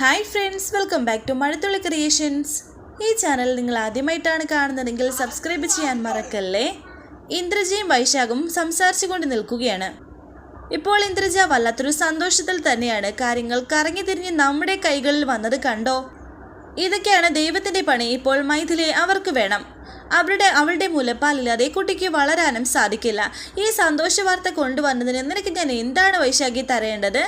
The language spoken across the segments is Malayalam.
Hi friends welcome back to Mazhathulli creations ഈ ചാനൽ നിങ്ങൾ ആദ്യമായിട്ടാണ് കാണുന്നതെങ്കിൽ സബ്സ്ക്രൈബ് ചെയ്യാൻ മറക്കല്ലേ? ഇന്ദ്രജയും വൈശാഖും സംസാരിച്ചുകൊണ്ട് നിൽക്കുകയാണ്. ഇപ്പോൾ ഇന്ദ്രജ വല്ലാത്തൊരു സന്തോഷത്തിൽ തന്നെയാണ് കാര്യങ്ങൾ കറങ്ങി തിരിഞ്ഞ് നമ്മുടെ കൈകളിൽ വന്നത് കണ്ടോ? ഇതൊക്കെയാണ് ദൈവത്തിന്റെ പണി. ഇപ്പോൾ മൈഥിലെ അവർക്ക് വേണം. അവരുടെ അവളുടെ മുലപ്പാലില്ലാതെ കുട്ടിക്ക് വളരാനും സാധിക്കില്ല. ഈ സന്തോഷ വാർത്ത കൊണ്ടുവന്നതിന് നിനക്ക് ഞാൻ എന്താണ് വൈശാഖി തരേണ്ടത്?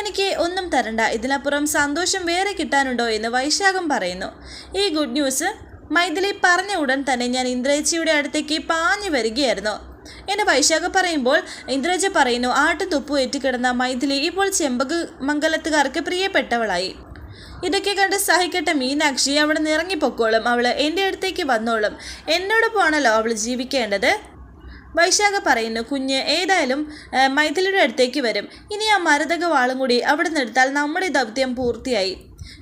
എനിക്ക് ഒന്നും തരണ്ട. ഇതിനപ്പുറം സന്തോഷം വേറെ കിട്ടാനുണ്ടോ എന്ന് വൈശാഖം പറയുന്നു. ഈ ഗുഡ് ന്യൂസ് മൈഥിലി പറഞ്ഞ ഉടൻ തന്നെ ഞാൻ ഇന്ദ്രേച്ചിയുടെ അടുത്തേക്ക് പാഞ്ഞു വരികയായിരുന്നു. എന്നെ വൈശാഖ പറയുമ്പോൾ ഇന്ദ്രജ പറയുന്നു ആട്ടുതുപ്പു ഏറ്റുകിടന്ന മൈഥിലി ഇപ്പോൾ ചെമ്പക് മംഗലത്തുകാർക്ക് പ്രിയപ്പെട്ടവളായി. ഇതൊക്കെ കണ്ട് സഹിക്കട്ടെ മീനാക്ഷി. അവിടെ നിന്ന് ഇറങ്ങിപ്പോക്കോളും. അവൾ എന്റെ അടുത്തേക്ക് വന്നോളും. എന്നോടൊപ്പമാണല്ലോ അവൾ ജീവിക്കേണ്ടത്? വൈശാഖ പറയുന്നു കുഞ്ഞ് ഏതായാലും മൈഥിലിയുടെ അടുത്തേക്ക് വരും. ഇനി ആ മരതക വാളും കൂടി അവിടെ നിന്ന് എടുത്താൽ നമ്മുടെ ദൗത്യം പൂർത്തിയായി.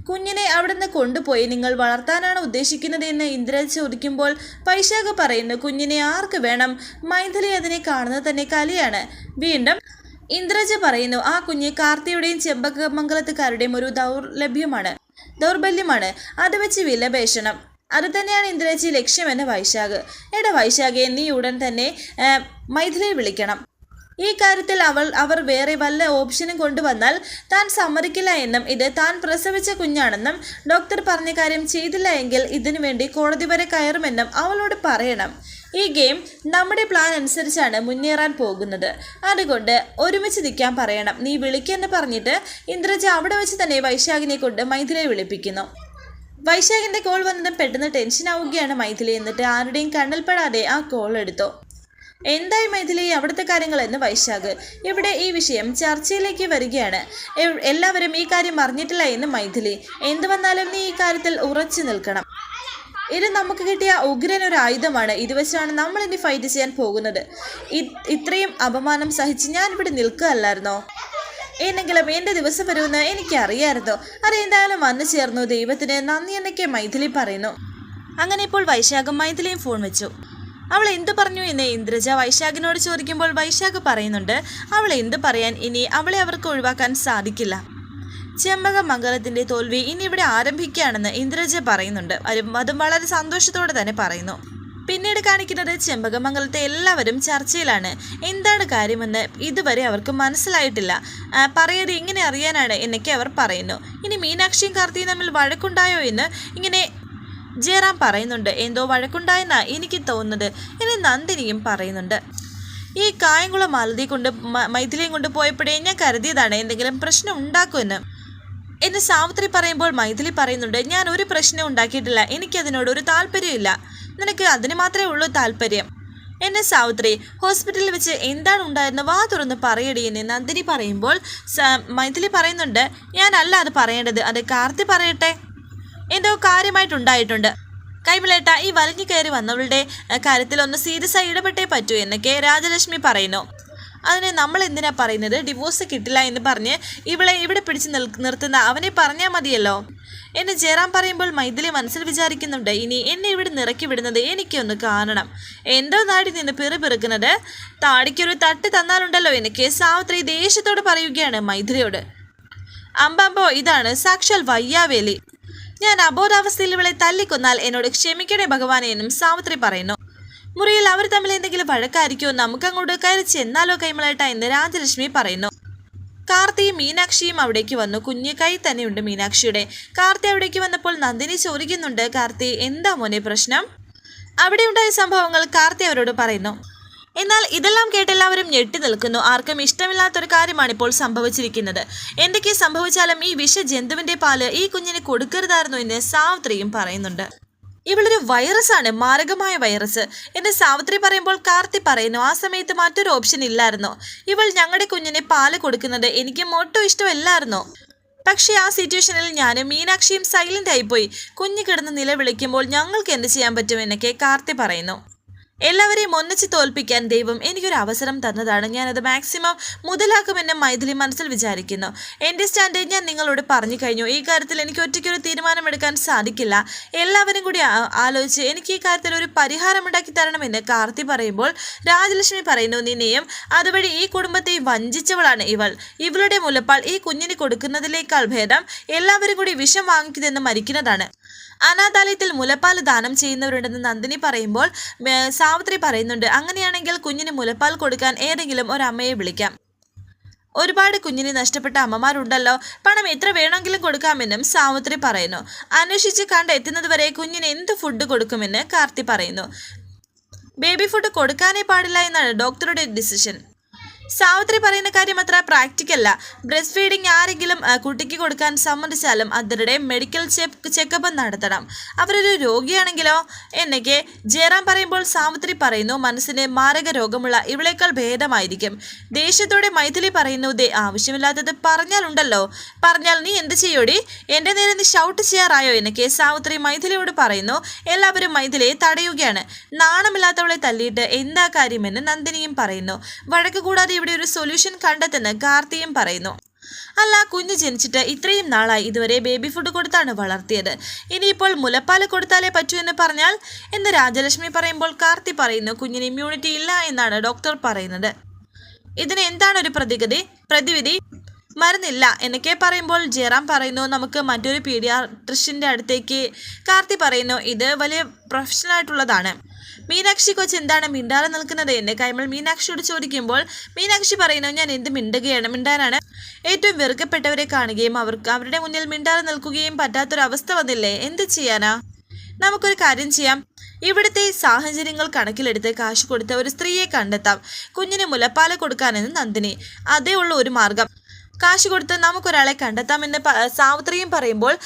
കുഞ്ഞിനെ അവിടുന്ന് കൊണ്ടുപോയി നിങ്ങൾ വളർത്താനാണ് ഉദ്ദേശിക്കുന്നത് എന്ന് ഇന്ദ്രൻ ചോദിക്കുമ്പോൾ വൈശാഖ പറയുന്നു കുഞ്ഞിനെ ആർക്ക് വേണം? മൈഥിലി അതിനെ കാണുന്നത് തന്നെ കലിയാണ്. വീണ്ടും ഇന്ദ്രജ പറയുന്നു ആ കുഞ്ഞ് കാർത്തിയുടെയും ചെമ്പകമംഗലത്തുകാരുടെയും ഒരു ദൗർലഭ്യമാണ് ദൗർബല്യമാണ്. അത് വെച്ച് വിലപേഷണം അത് തന്നെയാണ് ഇന്ദ്രജി ലക്ഷ്യമെന്ന് വൈശാഖ്. എടാ വൈശാഖെ നീ ഉടൻ തന്നെ മൈഥിലെ വിളിക്കണം. ഈ കാര്യത്തിൽ അവൾ അവർ വേറെ വല്ല ഓപ്ഷനും കൊണ്ടുവന്നാൽ താൻ സമ്മതിക്കില്ല എന്നും ഇത് താൻ പ്രസവിച്ച കുഞ്ഞാണെന്നും ഡോക്ടർ പറഞ്ഞ കാര്യം ചെയ്തില്ല എങ്കിൽ ഇതിനു വേണ്ടി കോടതി വരെ കയറുമെന്നും അവളോട് പറയണം. ഈ ഗെയിം നമ്മുടെ പ്ലാൻ അനുസരിച്ചാണ് മുന്നേറാൻ പോകുന്നത്. അതുകൊണ്ട് ഒരുമിച്ച് നിൽക്കാൻ പറയണം. നീ വിളിക്കെന്ന് പറഞ്ഞിട്ട് ഇന്ദ്രജ അവിടെ വെച്ച് തന്നെ വൈശാഖിനെ കൊണ്ട് മൈഥിലിയെ വിളിപ്പിക്കുന്നു. വൈശാഖിന്റെ കോൾ വന്നതും പെട്ടെന്ന് ടെൻഷൻ ആവുകയാണ് മൈഥിലി. എന്നിട്ട് ആരുടെയും കണ്ണിൽപ്പെടാതെ ആ കോൾ എടുത്തു. എന്തായി മൈഥിലി? അവിടുത്തെ കാര്യങ്ങൾ എന്ന് വൈശാഖ് ഇവിടെ ഈ വിഷയം ചർച്ചയിലേക്ക് വരികയാണ്. എല്ലാവരും ഈ കാര്യം അറിഞ്ഞിട്ടില്ല എന്ന് മൈഥിലി. എന്തു വന്നാലും നീ ഈ കാര്യത്തിൽ ഉറച്ചു നിൽക്കണം. ഇത് നമുക്ക് കിട്ടിയ ഉഗ്രൻ ഒരു ആയുധമാണ്. ഇത് വെച്ചാണ് നമ്മൾ ഇനി ഫൈറ്റ് ചെയ്യാൻ പോകുന്നത്. ഇത്രയും അപമാനം സഹിച്ച് ഞാൻ ഇവിടെ നിൽക്കുകയല്ലായിരുന്നോ? എന്നെങ്കിലും എന്റെ ദിവസം വരുമെന്ന് എനിക്കറിയായിരുന്നു? അത് എന്തായാലും വന്നു ചേർന്നു. ദൈവത്തിന് നന്ദി എന്നൊക്കെ മൈഥിലി പറയുന്നു. അങ്ങനെ ഇപ്പോൾ വൈശാഖം മൈഥിലിയും ഫോൺ വെച്ചു. അവൾ എന്ത് പറഞ്ഞു എന്ന് ഇന്ദ്രജ വൈശാഖിനോട് ചോദിക്കുമ്പോൾ വൈശാഖ് പറയുന്നുണ്ട് അവൾ എന്ത് പറയാൻ ഇനി അവളെ അവർക്ക് ഒഴിവാക്കാൻ സാധിക്കില്ല. ചെമ്പക മംഗലത്തിന്റെ തോൽവി ഇനി ഇവിടെ ആരംഭിക്കുകയാണെന്ന് ഇന്ദ്രജ പറയുന്നുണ്ട്. അതും വളരെ സന്തോഷത്തോടെ തന്നെ പറയുന്നു. പിന്നീട് കാണിക്കുന്നത് ചെമ്പകമംഗലത്തെ എല്ലാവരും ചർച്ചയിലാണ്. എന്താണ് കാര്യമെന്ന് ഇതുവരെ അവർക്ക് മനസ്സിലായിട്ടില്ല. പറയത് ഇങ്ങനെ അറിയാനാണ് എന്നൊക്കെ അവർ പറയുന്നു. ഇനി മീനാക്ഷിയും കാർത്തിയും തമ്മിൽ വഴക്കുണ്ടായോ എന്ന് ഇങ്ങനെ ജയറാം പറയുന്നുണ്ട് എന്തോ വഴക്കുണ്ടായെന്നാ എനിക്ക് തോന്നുന്നത് ഇനി നന്ദിനിയും പറയുന്നുണ്ട്. ഈ കായംകുളം മാലതി കൊണ്ട് മൈഥിലിയും കൊണ്ട് പോയപ്പോഴേ ഞാൻ കരുതിയതാണ് എന്തെങ്കിലും പ്രശ്നം ഉണ്ടാക്കുമെന്ന് എന്ന്. സാവിത്രി പറയുമ്പോൾ മൈഥിലി പറയുന്നുണ്ട് ഞാൻ ഒരു പ്രശ്നം ഉണ്ടാക്കിയിട്ടില്ല എനിക്കതിനോട് ഒരു താല്പര്യമില്ല നിനക്ക് അതിന് മാത്രമേ ഉള്ളൂ താല്പര്യം. എന്നെ സാവിത്രി ഹോസ്പിറ്റലിൽ വെച്ച് എന്താണ് ഉണ്ടായിരുന്ന വാ തുറന്ന് പറയടി എന്ന് നന്ദിനി പറയുമ്പോൾ മൈഥിലി പറയുന്നുണ്ട് ഞാനല്ല അത് പറയേണ്ടത് അത് കാർത്തി പറയട്ടെ. എന്തോ കാര്യമായിട്ടുണ്ടായിട്ടുണ്ട്. കൈമിളേട്ട ഈ വലിഞ്ഞു കയറി വന്നവളുടെ കാര്യത്തിൽ ഒന്ന് സീരിയസ് ആയി ഇടപെട്ടേ പറ്റൂ എന്നൊക്കെ രാജലക്ഷ്മി പറയുന്നു. അതിനെ നമ്മൾ എന്തിനാ പറയുന്നത്? ഡിവോഴ്സ് കിട്ടില്ല എന്ന് പറഞ്ഞ് ഇവളെ ഇവിടെ പിടിച്ച് നിൽ നിർത്തുന്ന അവനെ പറഞ്ഞാൽ മതിയല്ലോ. എന്നെ ജയറാം പറയുമ്പോൾ മൈഥിലി മനസ്സിൽ വിചാരിക്കുന്നുണ്ട് ഇനി എന്നെ ഇവിടെ നിറക്കി വിടുന്നത് എനിക്കൊന്ന് കാണണം. എന്തോ നാടി നിന്ന് പിറുപിറുക്കുന്നത് താടിക്കൊരു തട്ട് തന്നാലുണ്ടല്ലോ എനിക്ക്. സാവിത്രി ദേഷ്യത്തോട് പറയുകയാണ് മൈഥിലിയോട്. അമ്പാമ്പോ ഇതാണ് സാക്ഷാൽ വയ്യാവേലി. ഞാൻ അബോധാവസ്ഥയിൽ ഇവളെ തല്ലിക്കൊന്നാൽ എന്നോട് ക്ഷമിക്കണേ ഭഗവാനെ എന്നും സാവിത്രി പറയുന്നു. മുറിയിൽ അവർ തമ്മിൽ എന്തെങ്കിലും വഴക്കായിരിക്കുമോ നമുക്കങ്ങോട്ട് കയറി ചെന്നാലോ കൈമളേട്ട എന്ന് രാജലക്ഷ്മി പറയുന്നു. കാർത്തിയും മീനാക്ഷിയും അവിടേക്ക് വന്നു. കുഞ്ഞു കൈ തന്നെയുണ്ട് മീനാക്ഷിയുടെ. കാർത്തി അവിടേക്ക് വന്നപ്പോൾ നന്ദിനി ചോദിക്കുന്നുണ്ട് കാർത്തി എന്താ മോനെ പ്രശ്നം? അവിടെ ഉണ്ടായ സംഭവങ്ങൾ കാർത്തി അവരോട് പറയുന്നു. എന്നാൽ ഇതെല്ലാം കേട്ടെല്ലാവരും ഞെട്ടി നിൽക്കുന്നു. ആർക്കും ഇഷ്ടമില്ലാത്തൊരു കാര്യമാണ് ഇപ്പോൾ സംഭവിച്ചിരിക്കുന്നത്. എന്തൊക്കെ സംഭവിച്ചാലും ഈ വിഷ ജന്തുവിന്റെ പാൽ ഈ കുഞ്ഞിന് കൊടുക്കരുതായിരുന്നു എന്ന് സാവിത്രിയും പറയുന്നുണ്ട്. ഇവളൊരു വൈറസാണ് മാരകമായ വൈറസ് എന്ന് സാവിത്രി പറയുമ്പോൾ കാർത്തി പറയുന്നു. ആ സമയത്ത് മറ്റൊരു ഓപ്ഷൻ ഇല്ലായിരുന്നു. ഇവൾ ഞങ്ങളുടെ കുഞ്ഞിനെ പാൽ കൊടുക്കുന്നത് എനിക്ക് ഒട്ടും ഇഷ്ടമല്ലായിരുന്നു. പക്ഷേ ആ സിറ്റുവേഷനിൽ ഞാനും മീനാക്ഷിയും സൈലന്റ് ആയിപ്പോയി കുഞ്ഞു കിടന്ന് നിലവിളിക്കുമ്പോൾ ഞങ്ങൾക്ക് എന്ത് ചെയ്യാൻ പറ്റും എന്നൊക്കെ കാർത്തി പറയുന്നു. എല്ലാവരെയും ഒന്നിച്ച് തോൽപ്പിക്കാൻ ദൈവം എനിക്കൊരു അവസരം തന്നതാണ്. ഞാനത് മാക്സിമം മുതലാക്കുമെന്ന് മൈഥിലി മനസ്സിൽ വിചാരിക്കുന്നു. എന്റെ സ്റ്റാൻഡേർഡ് ഞാൻ നിങ്ങളോട് പറഞ്ഞു കഴിഞ്ഞു. ഈ കാര്യത്തിൽ എനിക്ക് ഒറ്റയ്ക്കൊരു തീരുമാനമെടുക്കാൻ സാധിക്കില്ല. എല്ലാവരും കൂടി ആലോചിച്ച് എനിക്ക് ഈ കാര്യത്തിൽ ഒരു പരിഹാരമുണ്ടാക്കി തരണമെന്ന് കാർത്തി പറയുമ്പോൾ രാജലക്ഷ്മി പറയുന്നു നിന്നെയും അതുവഴി ഈ കുടുംബത്തെ വഞ്ചിച്ചവളാണ് ഇവൾ. ഇവളുടെ മുലപ്പാൽ ഈ കുഞ്ഞിന് കൊടുക്കുന്നതിലേക്കാൾ ഭേദം എല്ലാവരും കൂടി വിഷം വാങ്ങിക്കുന്നതെന്ന് മരിക്കുന്നതാണ്. അനാഥാലയത്തിൽ മുലപ്പാൽ ദാനം ചെയ്യുന്നവരുണ്ടെന്ന് നന്ദിനി പറയുമ്പോൾ സാവിത്രി പറയുന്നുണ്ട് അങ്ങനെയാണെങ്കിൽ കുഞ്ഞിന് മുലപ്പാൽ കൊടുക്കാൻ ഏതെങ്കിലും ഒരമ്മയെ വിളിക്കാം. ഒരുപാട് കുഞ്ഞിനെ നഷ്ടപ്പെട്ട അമ്മമാരുണ്ടല്ലോ പണം എത്ര വേണമെങ്കിലും കൊടുക്കാമെന്നും സാവിത്രി പറയുന്നു. അന്വേഷിച്ച് കണ്ടെത്തുന്നതുവരെ കുഞ്ഞിന് എന്ത് ഫുഡ് കൊടുക്കുമെന്ന് കാർത്തി പറയുന്നു. ബേബി ഫുഡ് കൊടുക്കാനേ പാടില്ല എന്നാണ് ഡോക്ടറുടെ ഡിസിഷൻ സാവിത്രി പറയുന്ന കാര്യം അത്ര പ്രാക്ടിക്കല്ല. ബ്രസ്റ്റ് ഫീഡിംഗ് ആരെങ്കിലും കുട്ടിക്ക് കൊടുക്കാൻ സമ്മതിച്ചാലും അവരുടെ മെഡിക്കൽ ചെക്ക് ചെക്കപ്പ് നടത്തണം. അവരൊരു രോഗിയാണെങ്കിലോ? എന്നൊക്കെ ജയറാം പറയുമ്പോൾ സാവിത്രി പറയുന്നു മനസ്സിന് മാരക രോഗമുള്ള ഇവളേക്കാൾ ഭേദമായിരിക്കും. ദേഷ്യത്തോടെ മൈഥിലി പറയുന്നു ദേ ആവശ്യമില്ലാത്തത് പറഞ്ഞാലുണ്ടല്ലോ. പറഞ്ഞാൽ നീ എന്ത് ചെയ്യോടി? എന്റെ നേരെ നീ ഷൗട്ട് ചെയ്യാറായോ? എന്നൊക്കെ സാവിത്രി മൈഥിലിയോട് പറയുന്നു. എല്ലാവരും മൈഥിലിയെ തടയുകയാണ്. നാണമില്ലാത്തവളെ തല്ലിയിട്ട് എന്താ കാര്യമെന്ന് നന്ദിനിയും പറയുന്നു. വഴക്ക് കൂടാതെ ഇവിടെ ഒരു സൊല്യൂഷൻ കണ്ടെത്തുന്ന കാർത്തിയും പറയുന്നു. അല്ല കുഞ്ഞ് ജനിച്ചിട്ട് ഇത്രയും നാളായി ഇതുവരെ ബേബി ഫുഡ് കൊടുത്താണ് വളർത്തിയത്. ഇനിയിപ്പോൾ മുലപ്പാൽ കൊടുത്താലേ പറ്റൂ എന്ന് പറഞ്ഞാൽ എന്ന് രാജലക്ഷ്മി പറയുമ്പോൾ കാർത്തി പറയുന്നു കുഞ്ഞിന് ഇമ്മ്യൂണിറ്റി ഇല്ല എന്നാണ് ഡോക്ടർ പറയുന്നത്. ഇതിന് എന്താണ് ഒരു പ്രതിഗതി? പ്രതിവിധി? മരുന്നില്ല. എന്നൊക്കെ പറയുമ്പോൾ ജയറാം പറയുന്നു നമുക്ക് മറ്റൊരു പീഡിയാട്രിഷ്യന്റെ അടുത്തേക്ക് കാർത്തി പറയുന്നു ഇത് വലിയ പ്രൊഫഷണൽ ആയിട്ടുള്ളതാണ്. മീനാക്ഷി കൊച്ച് എന്താണ് മിണ്ടാതെ നിൽക്കുന്നത്? എന്ന് കൈമൾ മീനാക്ഷിയോട് ചോദിക്കുമ്പോൾ മീനാക്ഷി പറയുന്നു ഞാൻ എന്ത് മിണ്ടുകയാണ്? മിണ്ടാനാണ്. ഏറ്റവും വെറുക്കപ്പെട്ടവരെ കാണുകയും അവർക്ക് അവരുടെ മുന്നിൽ മിണ്ടാതെ നിൽക്കുകയും പറ്റാത്തൊരവസ്ഥ വന്നില്ലേ? എന്ത് ചെയ്യാനാ? നമുക്കൊരു കാര്യം ചെയ്യാം. ഇവിടുത്തെ സാഹചര്യങ്ങൾ കണക്കിലെടുത്ത് കാശ് കൊടുത്ത ഒരു സ്ത്രീയെ കണ്ടെത്താം. കുഞ്ഞിന് മുലപ്പാല കൊടുക്കാനെന്ന് നന്ദിനി. അതേ ഉള്ളൂ ഒരു മാർഗം. കാശ് കൊടുത്ത് നമുക്കൊരാളെ കണ്ടെത്താമെന്ന് സാവിത്രിയും പറയുമ്പോൾ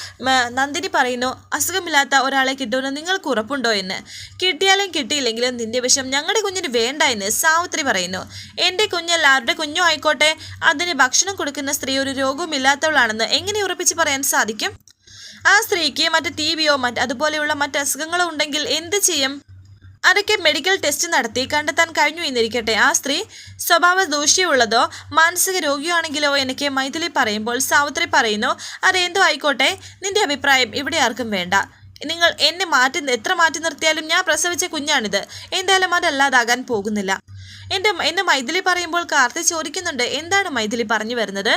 നന്ദിനി പറയുന്നു അസുഖമില്ലാത്ത ഒരാളെ കിട്ടുമെന്ന് നിങ്ങൾക്ക് ഉറപ്പുണ്ടോ എന്ന്? കിട്ടിയാലും കിട്ടിയില്ലെങ്കിലും നിന്റെ വിഷം ഞങ്ങളുടെ കുഞ്ഞിന് വേണ്ട എന്ന് സാവിത്രി പറയുന്നു. എന്റെ കുഞ്ഞല്ല ആരുടെ കുഞ്ഞോ ആയിക്കോട്ടെ. അതിന് ഭക്ഷണം കൊടുക്കുന്ന സ്ത്രീ ഒരു രോഗവും ഇല്ലാത്തവളാണെന്ന് എങ്ങനെ ഉറപ്പിച്ച് പറയാൻ സാധിക്കും? ആ സ്ത്രീക്ക് മറ്റ് ടി ബിയോ മറ്റ് അതുപോലെയുള്ള മറ്റ് അസുഖങ്ങളോ ഉണ്ടെങ്കിൽ എന്ത് ചെയ്യും? അതൊക്കെ മെഡിക്കൽ ടെസ്റ്റ് നടത്തി കണ്ടെത്താൻ കഴിഞ്ഞു എന്നിരിക്കട്ടെ. ആ സ്ത്രീ സ്വഭാവ ദൂഷ്യമുള്ളതോ മാനസിക രോഗിയാണെങ്കിലോ എനിക്ക് മൈഥിലി പറയുമ്പോൾ സാവിത്രി പറയുന്നു അതെന്തോ ആയിക്കോട്ടെ. നിന്റെ അഭിപ്രായം ഇവിടെ ആർക്കും വേണ്ട. നിങ്ങൾ എന്നെ മാറ്റി എത്ര മാറ്റി നിർത്തിയാലും ഞാൻ പ്രസവിച്ച കുഞ്ഞാണിത്. എന്തായാലും അതല്ലാതാകാൻ പോകുന്നില്ല. എന്റെ എന്നെ മൈഥിലി പറയുമ്പോൾ കാർത്തി ചോദിക്കുന്നുണ്ട് എന്താണ് മൈഥിലി പറഞ്ഞു വരുന്നത്?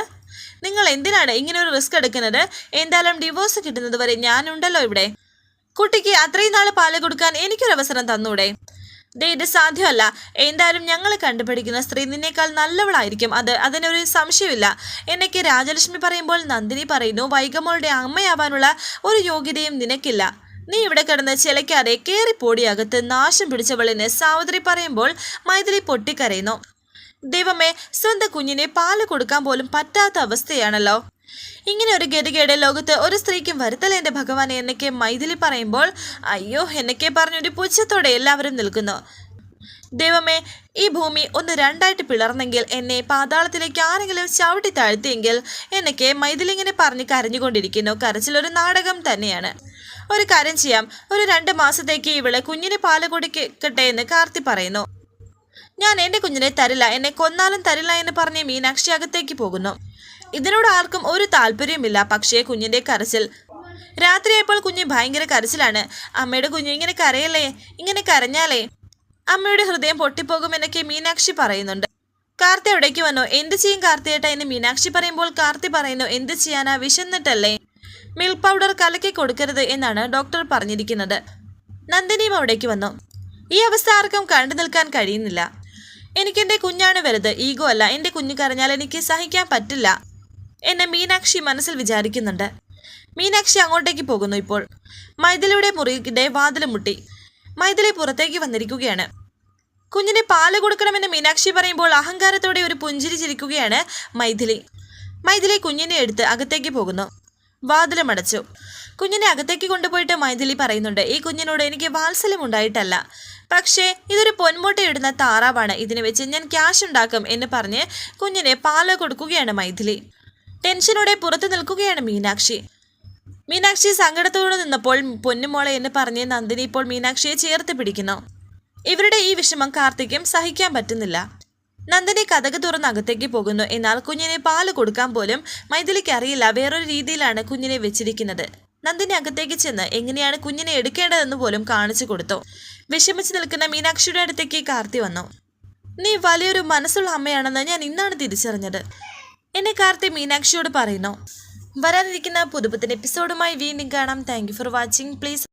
നിങ്ങൾ എന്തിനാണ് ഇങ്ങനെ ഒരു റിസ്ക് എടുക്കുന്നത്? എന്തായാലും ഡിവോഴ്സ് കിട്ടുന്നത് വരെ ഞാനുണ്ടല്ലോ ഇവിടെ. കുട്ടിക്ക് അത്രയും നാൾ പാൽ കൊടുക്കാൻ എനിക്കൊരവസരം തന്നൂടെ? ദേ ഇത് സാധ്യമല്ല. എന്തായാലും ഞങ്ങൾ കണ്ടുപിടിക്കുന്ന സ്ത്രീ നിന്നേക്കാൾ നല്ലവളായിരിക്കും. അത് അതിനൊരു സംശയമില്ല. എന്നൊക്കെ രാജലക്ഷ്മി പറയുമ്പോൾ നന്ദിനി പറയുന്നു വൈകമോളുടെ അമ്മയാവാനുള്ള ഒരു യോഗ്യതയും നിനക്കില്ല. നീ ഇവിടെ കിടന്ന് ചിലയ്ക്കാതെ കയറിപ്പോടിയകത്ത് നാശം പിടിച്ചവളിന് സാവിത്രി പറയുമ്പോൾ മൈഥിലി പൊട്ടിക്കരയുന്നു. ദൈവമേ സ്വന്തം കുഞ്ഞിനെ പാൽ കൊടുക്കാൻ പോലും പറ്റാത്ത അവസ്ഥയാണല്ലോ. ഇങ്ങനെ ഒരു ഗതികേട് ലോകത്ത് ഒരു സ്ത്രീക്കും വരുത്തല എന്റെ ഭഗവാൻ എന്നൊക്കെ മൈഥിലി പറയുമ്പോൾ അയ്യോ എന്നൊക്കെ പറഞ്ഞൊരു പുച്ഛത്തോടെ എല്ലാവരും നിൽക്കുന്നു. ദൈവമേ ഈ ഭൂമി ഒന്ന് രണ്ടായിട്ട് പിളർന്നെങ്കിൽ എന്നെ പാതാളത്തിലേക്ക് ആരെങ്കിലും ചവിട്ടി താഴ്ത്തിയെങ്കിൽ എന്നൊക്കെ മൈഥിലിങ്ങനെ പറഞ്ഞ് കരഞ്ഞുകൊണ്ടിരിക്കുന്നു. കരച്ചിലൊരു നാടകം തന്നെയാണ്. ഒരു കാര്യം ചെയ്യാം. ഒരു രണ്ട് മാസത്തേക്ക് ഇവളെ കുഞ്ഞിന് പാൽ കൊടുക്കട്ടെ എന്ന് കാർത്തി പറയുന്നു. ഞാൻ എന്റെ കുഞ്ഞിനെ തരില്ല. എന്നെ കൊന്നാലും തരില്ല എന്ന് പറഞ്ഞ് മീനാക്ഷി അകത്തേക്ക് പോകുന്നു. ഇതിനോട് ആർക്കും ഒരു താല്പര്യമില്ല പക്ഷേ കുഞ്ഞിന്റെ കരച്ചിൽ. രാത്രിയായപ്പോൾ കുഞ്ഞ് ഭയങ്കര കരച്ചിലാണ്. അമ്മയുടെ കുഞ്ഞു ഇങ്ങനെ കരയല്ലേ? ഇങ്ങനെ കരഞ്ഞാലേ? അമ്മയുടെ ഹൃദയം പൊട്ടിപ്പോകുമെന്നൊക്കെ മീനാക്ഷി പറയുന്നുണ്ട്. കാർത്തി എവിടേക്ക് വന്നു. എന്ത് ചെയ്യും കാർത്തിയേട്ട എന്ന് മീനാക്ഷി പറയുമ്പോൾ കാർത്തി പറയുന്നു എന്ത് ചെയ്യാനാ? വിശന്നിട്ടല്ലേ? മിൽക്ക് പൗഡർ കലക്കി കൊടുക്കരുത് എന്നാണ് ഡോക്ടർ പറഞ്ഞിരിക്കുന്നത്. നന്ദിനിയും അവിടേക്ക് വന്നു. ഈ അവസ്ഥ ആർക്കും കണ്ടു നിൽക്കാൻ കഴിയുന്നില്ല. എനിക്കെന്റെ കുഞ്ഞാണ് വലുത്. ഈഗോ അല്ല. എന്റെ കുഞ്ഞു കരഞ്ഞാൽ എനിക്ക് സഹിക്കാൻ പറ്റില്ല. എന്നെ മീനാക്ഷി മനസ്സിൽ വിചാരിക്കുന്നുണ്ട്. മീനാക്ഷി അങ്ങോട്ടേക്ക് പോകുന്നു ഇപ്പോൾ. മൈഥിലിയുടെ മുറിയുടെ വാതിൽ മുട്ടി. മൈഥിലി പുറത്തേക്ക് വന്നിരിക്കുകയാണ്. കുഞ്ഞിന് പാൽ കൊടുക്കണമെന്ന് മീനാക്ഷി പറയുമ്പോൾ അഹങ്കാരത്തോടെ ഒരു പുഞ്ചിരി ചിരിക്കുകയാണ് മൈഥിലി. മൈഥിലി കുഞ്ഞിനെ എടുത്ത് അകത്തേക്ക് പോകുന്നു. വാതിലുമടച്ചു കുഞ്ഞിനെ അകത്തേക്ക് കൊണ്ടുപോയിട്ട് മൈഥിലി പറയുന്നുണ്ട് ഈ കുഞ്ഞിനോട് എനിക്ക് വാത്സല്യം ഉണ്ടായിട്ടല്ല. പക്ഷേ ഇതൊരു പൊന്മുട്ടയിടുന്ന താറാവാണ്. ഇതിനെ വെച്ച് ഞാൻ ക്യാഷ് ഉണ്ടാക്കും എന്ന് പറഞ്ഞ് കുഞ്ഞിനെ പാൽ കൊടുക്കുകയാണ് മൈഥിലി. ടെൻഷനോടെ പുറത്തു നിൽക്കുകയാണ് മീനാക്ഷി. മീനാക്ഷി സങ്കടത്തോടെ നിന്നപ്പോൾ പൊന്നുമോളെ എന്ന് പറഞ്ഞ് നന്ദിനി ഇപ്പോൾ മീനാക്ഷിയെ ചേർത്ത് പിടിക്കുന്നു. ഇവരുടെ ഈ വിഷമം കാർത്തിക്കും സഹിക്കാൻ പറ്റുന്നില്ല. നന്ദിനി കഥക് തുറന്ന് അകത്തേക്ക് പോകുന്നു. എന്നാൽ കുഞ്ഞിനെ പാൽ കൊടുക്കാൻ പോലും മൈഥിലിക്ക് അറിയില്ല. വേറൊരു രീതിയിലാണ് കുഞ്ഞിനെ വെച്ചിരിക്കുന്നത്. നന്ദിനി അകത്തേക്ക് ചെന്ന് എങ്ങനെയാണ് കുഞ്ഞിനെ എടുക്കേണ്ടതെന്ന് പോലും കാണിച്ചു കൊടുത്തു. വിഷമിച്ചു നിൽക്കുന്ന മീനാക്ഷിയുടെ അടുത്തേക്ക് കാർത്തി വന്നു. നീ വലിയൊരു മനസ്സുള്ള അമ്മയാണെന്ന് ഞാൻ ഇന്നാണ് തിരിച്ചറിഞ്ഞത്. എന്നെ കാർത്തി മീനാക്ഷിയോട് പറയുന്നു. വരാനിരിക്കുന്ന പുതുപുത്തൻ എപ്പിസോഡുമായി വീണ്ടും കാണാം. Thank for watching please